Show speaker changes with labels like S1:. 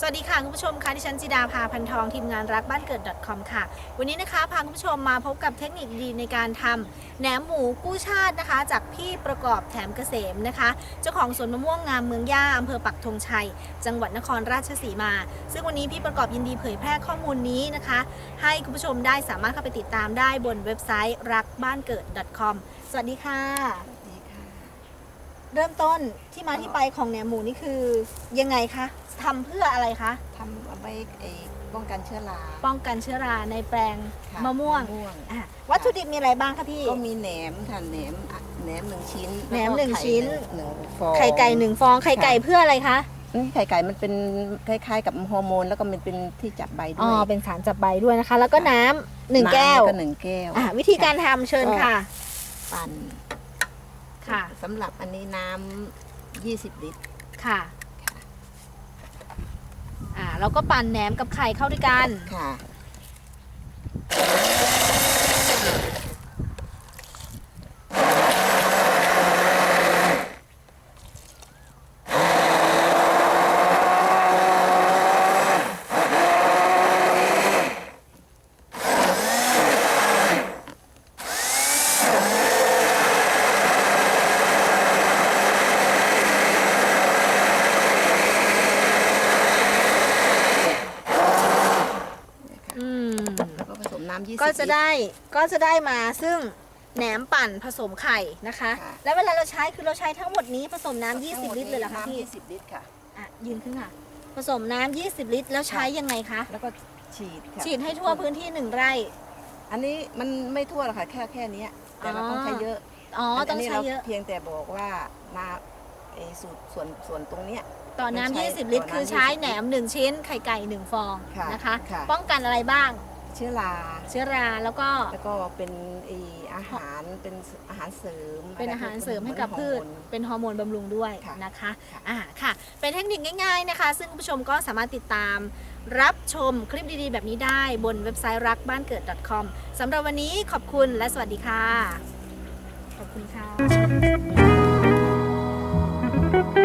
S1: สวัสดีค่ะคุณผู้ชมค่ะดิฉันจิดาพาพันทองทีมงานรักบ้านเกิด .com ค่ะ วันนี้นะคะพาคุณผู้ชมมาพบกับเทคนิคดีในการทำแหนมหมูกู้ชาตินะคะ จากพี่ประกอบแถมเกษมนะคะ เจ้าของสวนมะม่วงงามเมืองย่าอำเภอปักธงชัย จังหวัดนครราชสีมา ซึ่งวันนี้พี่ประกอบยินดีเผยแพร่ข้อมูลนี้นะคะ ให้คุณผู้ชมได้สามารถเข้าไปติดตามได้บนเว็บไซต์รักบ้านเกิด .com สวัสดีค่ะ เริ่มต้นที่มาที่ไปของแหนมหมูนี่คือยังไงคะทำเพื่ออะไรคะ
S2: ทำเอาไว้ไอ้ป้องกันเชื้อรา
S1: ป้องกันเชื้อราในแปลง
S2: ค่
S1: มะม่วง
S2: มะม่วง
S1: อะวัตถุดิบมีอะไรบ้างคะพี่
S2: ก็มีแหนมค่ะแหนมอะแหนมหนึ่งชิ้น
S1: แหนม
S2: ล้วก็
S1: หนึ่ง
S2: ไข่
S1: ชิ้น
S2: หนึ่งฟอง
S1: ไข่ไก่หนึ่งฟองไข่ไก่
S2: ค่ะ
S1: เพื่ออะไรคะ
S2: นี่ไข่ไก่มันเป็นคล้ายๆ กับฮอร์โมนแล้วก็มันเป็นที่จับใบด้
S1: อ๋อ
S2: วย
S1: เป็นสารจับใบด้วยนะคะ แล้วก็น้ำหนึ่งแก้ว
S2: น้ำก็หนึ่งแก้ว
S1: อะวิธีการทำเชิญค่ะ
S2: ปั่น
S1: ค่ะ
S2: สำหรับอันนี้น้ำ20 ลิตร
S1: ค่ะ อ่าแล้วก็ปั่นแหนมกับไข่เข้าด้วยกัน
S2: ค่ะ
S1: อืม
S2: แล้วก็ผสมน้ำ20
S1: ก็จะ
S2: ลิตร
S1: ได้ก็จะได้มาซึ่งแหนมปั่นผสมไข่นะคะ
S2: ค่ะ
S1: แล้วเวลาเราใช้คือเราใช้ทั้งหมดนี้ผสมน้ำ20 ลิตรเลยเหรอคะพี่
S2: น้ำ20ลิตรค่ะ
S1: อะยืนขึ้นค่ะ ผสมน้ำ20 ลิตร แล้วใช้ยังไงคะ
S2: แล้วก็ฉีดค่ะ
S1: ฉีดให้ทั่วพื้นที่หนึ่งไร่
S2: อันนี้มันไม่ทั่วหรอกค่ะแค่แค่เนี้ยแต่เราต้องใช้เยอะ
S1: อ๋อต้อง
S2: นี้
S1: ใช้
S2: เรา
S1: เยอะ
S2: เพียงแต่บอกว่าน้ำไอ้สูตรส่วนส่วนตรงเนี้ย
S1: ต่อ
S2: ต้องใช้
S1: น้ำ20 ลิตร
S2: ต่อน้ำ
S1: คือใช้
S2: 20
S1: แหนม 1 ชิ้นไข่ไก่ 1 ฟอง
S2: ค่ะ
S1: นะคะ
S2: ค่ะ
S1: ป้องกันอะไรบ้าง
S2: เชื้อรา
S1: เชื้อราแล้วก็
S2: แล้วก็เป็นไอ้อาหารเป็นอาหารเสริม
S1: เป็นอาหารเสริมให้กับ
S2: เห
S1: พื
S2: อน
S1: ช
S2: ฮอร์โมน
S1: เป็นฮอร์โมนบำรุงด้วย
S2: ค่ะ
S1: นะคะ
S2: ค่ะ
S1: อ่าค่ะ เป็นเทคนิคง่าย ๆนะคะ ซึ่งคุณผู้ชมก็สามารถติดตามรับชมคลิปดีๆ แบบนี้ได้บนเว็บไซต์รักบ้านเกิด .com สำหรับวันนี้ขอบคุณและสวัสดีค่ะ ขอบคุณค่ะ